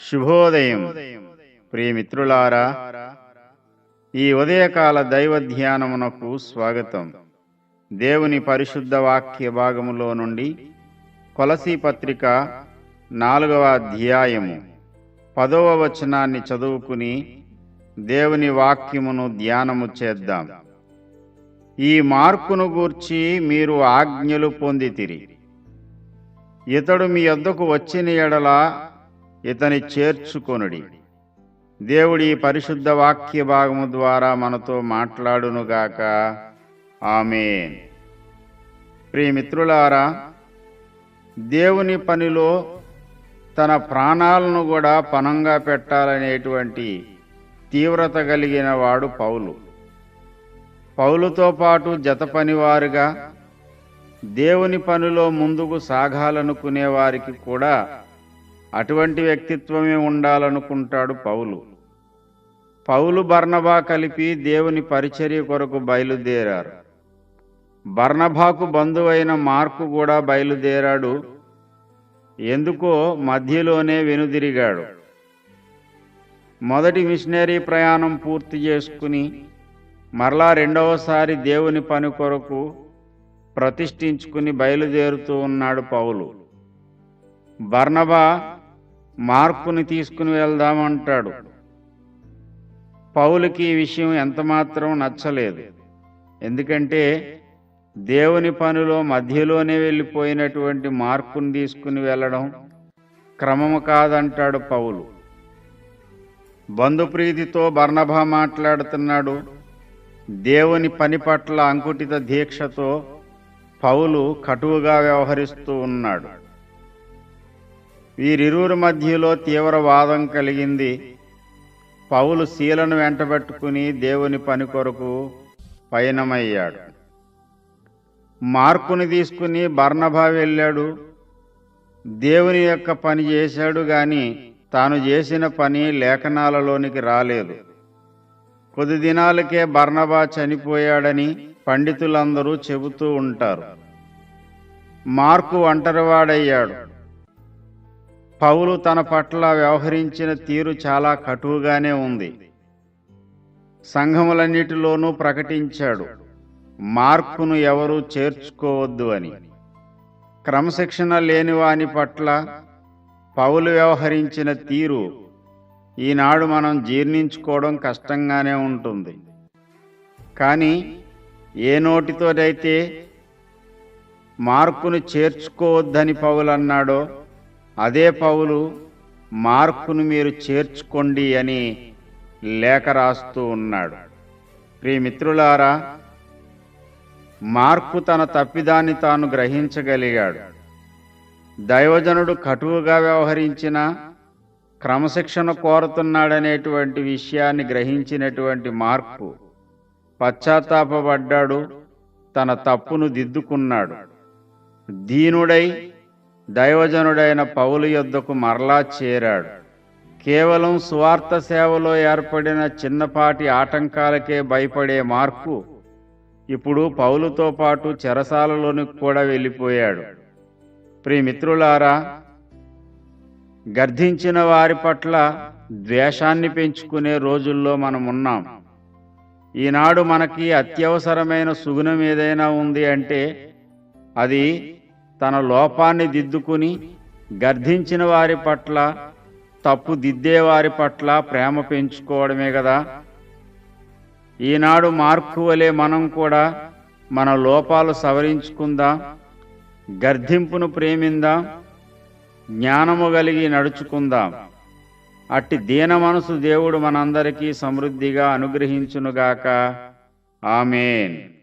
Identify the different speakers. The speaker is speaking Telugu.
Speaker 1: శుభోదయం. ప్రియమిత్రులారా ఈ ఉదయకాల దైవ ధ్యానమునకు స్వాగతం. దేవుని పరిశుద్ధ వాక్య భాగములో నుండి కొలసీ పత్రిక నాలుగవ అధ్యాయము పదవ వచనాన్ని చదువుకుని దేవుని వాక్యమును ధ్యానము చేద్దాం. ఈ మార్పును గూర్చి మీరు ఆజ్ఞలు పొందితిరి. ఇతడు మీ యొద్దకు వచ్చిన ఎడల ఇతని చేర్చుకొనుడి. దేవుడి పరిశుద్ధ వాక్య భాగము ద్వారా మనతో మాట్లాడునుగాక ఆమె ప్రియమిత్రులారా దేవుని పనిలో తన ప్రాణాలను కూడా పనంగా పెట్టాలనేటువంటి తీవ్రత కలిగిన వాడు పౌలు. పౌలుతో పాటు జత పనివారుగా దేవుని పనిలో ముందుకు సాగాలనుకునే వారికి కూడా అటువంటి వ్యక్తిత్వమే ఉండాలనుకుంటాడు పౌలు. పౌలు బర్ణభా కలిపి దేవుని పరిచర్య కొరకు బయలుదేరారు. బర్ణభాకు బంధువైన మార్కు కూడా బయలుదేరాడు. ఎందుకో మధ్యలోనే వెనుదిరిగాడు. మొదటి మిషనరీ ప్రయాణం పూర్తి చేసుకుని మరలా రెండవసారి దేవుని పని కొరకు ప్రతిష్ఠించుకుని బయలుదేరుతూ ఉన్నాడు పౌలు. బర్ణబా మార్కుని తీసుకుని వెళ్దామంటాడు. పౌలుకి ఈ విషయం ఎంతమాత్రం నచ్చలేదు. ఎందుకంటే దేవుని పనిలో మధ్యలోనే వెళ్ళిపోయినటువంటి మార్కుని తీసుకుని వెళ్ళడం క్రమము కాదంటాడు పౌలు. బంధుప్రీతితో బర్ణభ మాట్లాడుతున్నాడు. దేవుని పని పట్ల అంకుటిత దీక్షతో పౌలు కటువుగా వ్యవహరిస్తూ ఉన్నాడు. వీరిరువురి మధ్యలో తీవ్ర వాదం కలిగింది. పౌలు శీలను వెంటబెట్టుకుని దేవుని పని కొరకు పయనమయ్యాడు. మార్కుని తీసుకుని బర్ణభా వెళ్ళాడు. దేవుని యొక్క పని చేశాడు గాని తాను చేసిన పని లేఖనాలలోనికి రాలేదు. కొద్ది దినాలకే బర్ణబా చనిపోయాడని పండితులందరూ చెబుతూ ఉంటారు. మార్కు ఒంటరివాడయ్యాడు. పౌలు తన పట్ల వ్యవహరించిన తీరు చాలా కటువుగానే ఉంది. సంఘములన్నిటిలోనూ ప్రకటించాడు మార్కును ఎవరూ చేర్చుకోవద్దు అని. క్రమశిక్షణ లేనివాని పట్ల పౌలు వ్యవహరించిన తీరు ఈనాడు మనం జీర్ణించుకోవడం కష్టంగానే ఉంటుంది. కానీ ఏ నోటితోనైతే మార్కును చేర్చుకోవద్దని పౌలు అన్నాడో అదే పౌలు మార్కును మీరు చేర్చుకోండి అని లేఖ రాస్తూ ఉన్నాడు. ప్రియమిత్రులారా మార్కు తన తప్పిదాన్ని తాను గ్రహించగలిగాడు. దైవజనుడు కటువుగా వ్యవహరించిన క్రమశిక్షణ కోరుతున్నాడనేటువంటి విషయాన్ని గ్రహించినటువంటి మార్పు పశ్చాత్తాపడ్డాడు తన తప్పును దిద్దుకున్నాడు. దీనుడై దైవజనుడైన పౌలు యొద్దకు మరలా చేరాడు. కేవలం స్వార్థ సేవలో ఏర్పడిన చిన్నపాటి ఆటంకాలకే భయపడే మార్పు ఇప్పుడు పౌలుతో పాటు చెరసాలలోనికి కూడా వెళ్ళిపోయాడు. ప్రియమిత్రులారా గర్ధించిన వారి పట్ల ద్వేషాన్ని పెంచుకునే రోజుల్లో మనం ఉన్నాం. ఈనాడు మనకి అత్యవసరమైన సుగుణం ఏదైనా ఉంది అంటే అది తన లోపాన్ని దిద్దుకుని గర్ధించిన వారి పట్ల తప్పు దిద్దే వారి పట్ల ప్రేమ పెంచుకోవడమే కదా. ఈనాడు మార్కు వలె మనం కూడా మన లోపాలు సవరించుకుందాం గర్ధింపును ప్రేమిందాం జ్ఞానము కలిగి నడుచుకుందాం. అట్టి దీన మనసు దేవుడు మనందరికీ సమృద్ధిగా అనుగ్రహించునుగాక. ఆమెన్.